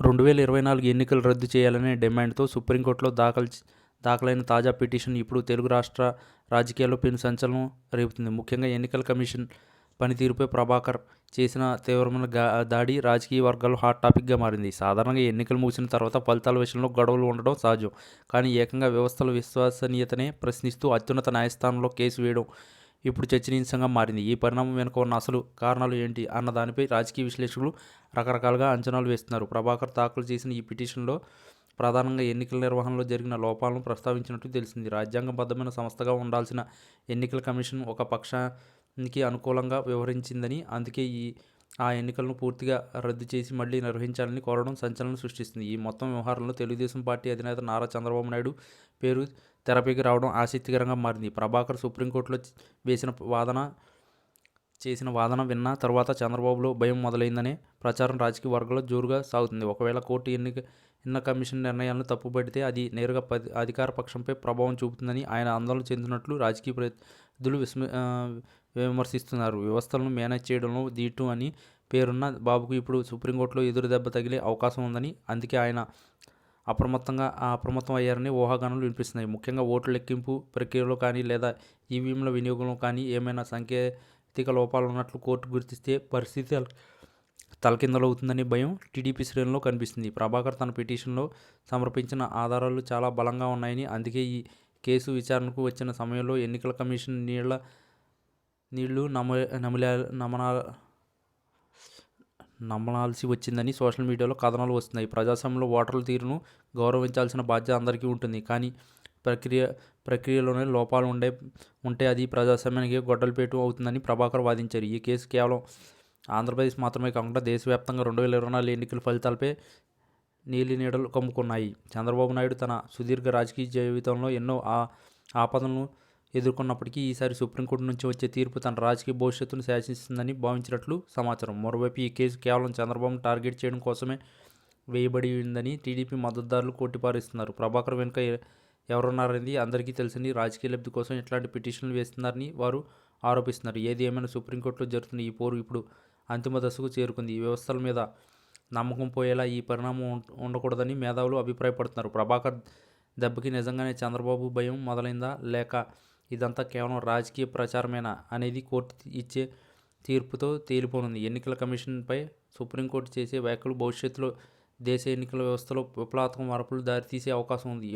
రెండు వేల ఇరవై నాలుగు ఎన్నికలు రద్దు చేయాలనే డిమాండ్తో సుప్రీంకోర్టులో దాఖలు దాఖలైన తాజా పిటిషన్ ఇప్పుడు తెలుగు రాష్ట్ర రాజకీయాల్లో పెను సంచలనం రేపుతుంది. ముఖ్యంగా ఎన్నికల కమిషన్ పనితీరుపై ప్రభాకర్ చేసిన తీవ్రమైన దాడి రాజకీయ వర్గాల్లో హాట్ టాపిక్గా మారింది. సాధారణంగా ఎన్నికలు ముగిసిన తర్వాత ఫలితాల విషయంలో గొడవలు ఉండడం సహజం. కానీ ఏకంగా వ్యవస్థల విశ్వసనీయతనే ప్రశ్నిస్తూ అత్యున్నత న్యాయస్థానంలో కేసు వేయడం ఇప్పుడు చర్చనీయాంశంగా మారింది. ఈ పరిణామం వెనుక ఉన్న అసలు కారణాలు ఏంటి అన్న దానిపై రాజకీయ విశ్లేషకులు రకరకాలుగా అంచనాలు వేస్తున్నారు. ప్రభాకర్ దాఖలు చేసిన ఈ పిటిషన్లో ప్రధానంగా ఎన్నికల నిర్వహణలో జరిగిన లోపాలను ప్రస్తావించినట్టు తెలిసింది. రాజ్యాంగబద్ధమైన సంస్థగా ఉండాల్సిన ఎన్నికల కమిషన్ ఒక పక్షానికి అనుకూలంగా వ్యవహరించిందని అందుకే ఈ ఆ ఎన్నికలను పూర్తిగా రద్దు చేసి మళ్ళీ నిర్వహించాలని కోరడం సంచలనం సృష్టిస్తుంది. ఈ మొత్తం వ్యవహారంలో తెలుగుదేశం పార్టీ అధినేత నారా చంద్రబాబు నాయుడు పేరు తెరపైకి రావడం ఆసక్తికరంగా మారింది. ప్రభాకర్ సుప్రీంకోర్టులో వేసిన వాదన చేసిన వాదన విన్న తర్వాత చంద్రబాబులో భయం మొదలైందనే ప్రచారం రాజకీయ వర్గాల్లో జోరుగా సాగుతుంది. ఒకవేళ కోర్టు ఎన్నిక ఎన్నిక కమిషన్ నిర్ణయాలను తప్పుపడితే అది నేరుగా పది అధికార పక్షంపై ప్రభావం చూపుతుందని ఆయన ఆందోళన చెందినట్లు రాజకీయ ప్రతినిధులు విస్మ విమర్శిస్తున్నారు. వ్యవస్థలను మేనేజ్ చేయడంలో దీటు అని పేరున్న బాబుకు ఇప్పుడు సుప్రీంకోర్టులో ఎదురు దెబ్బ తగిలే అవకాశం ఉందని అందుకే ఆయన అప్రమత్తంగా అప్రమత్తం అయ్యారని ఊహాగానాలు వినిపిస్తున్నాయి. ముఖ్యంగా ఓట్ల లెక్కింపు ప్రక్రియలో కానీ లేదా ఈవీఎంల వినియోగంలో కానీ ఏమైనా ఆర్థిక లోపాలు ఉన్నట్లు కోర్టు గుర్తిస్తే పరిస్థితి తల- తలకిందలవుతుందనే భయం టీడీపీ శ్రేణిలో కనిపిస్తుంది. ప్రభాకర్ తన పిటిషన్లో సమర్పించిన ఆధారాలు చాలా బలంగా ఉన్నాయని అందుకే ఈ కేసు విచారణకు వచ్చిన సమయంలో ఎన్నికల కమిషన్ నీళ్ళ నీళ్ళు నమ నమలా నమనా నమ్మనాల్సి వచ్చిందని సోషల్ మీడియాలో కథనాలు వస్తున్నాయి. ప్రజాస్వామ్యంలో ఓటర్ల తీరును గౌరవించాల్సిన బాధ్యత అందరికీ ఉంటుంది. కానీ ప్రక్రియ ప్రక్రియలోనే లోపాలు ఉండే ఉంటే అది ప్రజాస్వామ్యానికి గొడ్డలపేటు అవుతుందని ప్రభాకర్ వాదించారు. ఈ కేసు కేవలం ఆంధ్రప్రదేశ్ మాత్రమే కాకుండా దేశవ్యాప్తంగా రెండు వేల ఇరవై నాలుగు ఎన్నికల ఫలితాలపై నీలి నీడలు కమ్ముకున్నాయి. చంద్రబాబు నాయుడు తన సుదీర్ఘ రాజకీయ జీవితంలో ఎన్నో ఆ ఆపదలను ఎదుర్కొన్నప్పటికీ ఈసారి సుప్రీంకోర్టు నుంచి వచ్చే తీర్పు తన రాజకీయ భవిష్యత్తును శాసిస్తుందని భావించినట్లు సమాచారం. మరోవైపు ఈ కేసు కేవలం చంద్రబాబును టార్గెట్ చేయడం కోసమే వేయబడి ఉందని టీడీపీ మద్దతుదారులు కొట్టిపారిస్తున్నారు ప్రభాకర్ వెనుక ఎవరున్నారనేది అందరికీ తెలిసింది. రాజకీయ లబ్ధి కోసం ఇట్లాంటి పిటిషన్లు వేస్తున్నారని వారు ఆరోపిస్తున్నారు. ఏది ఏమైనా సుప్రీంకోర్టులో జరుగుతున్న ఈ పోరు ఇప్పుడు అంతిమ దశకు చేరుకుంది. ఈ వ్యవస్థల మీద నమ్మకం పోయేలా ఈ పరిణామం ఉండకూడదని మేధావులు అభిప్రాయపడుతున్నారు. ప్రభాకర్ దెబ్బకి నిజంగానే చంద్రబాబు భయం మొదలైందా లేక ఇదంతా కేవలం రాజకీయ ప్రచారమేనా అనేది కోర్టు ఇచ్చే తీర్పుతో తేలిపోనుంది. ఎన్నికల కమిషన్పై సుప్రీంకోర్టు చేసే వ్యాఖ్యలు భవిష్యత్తులో దేశ ఎన్నికల వ్యవస్థలో విప్లవాత్మక మార్పులు దారితీసే అవకాశం ఉంది.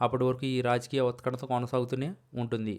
అప్పటి వరకు ఈ రాజకీయ ఉత్కంఠత కొనసాగుతూనే ఉంటుంది.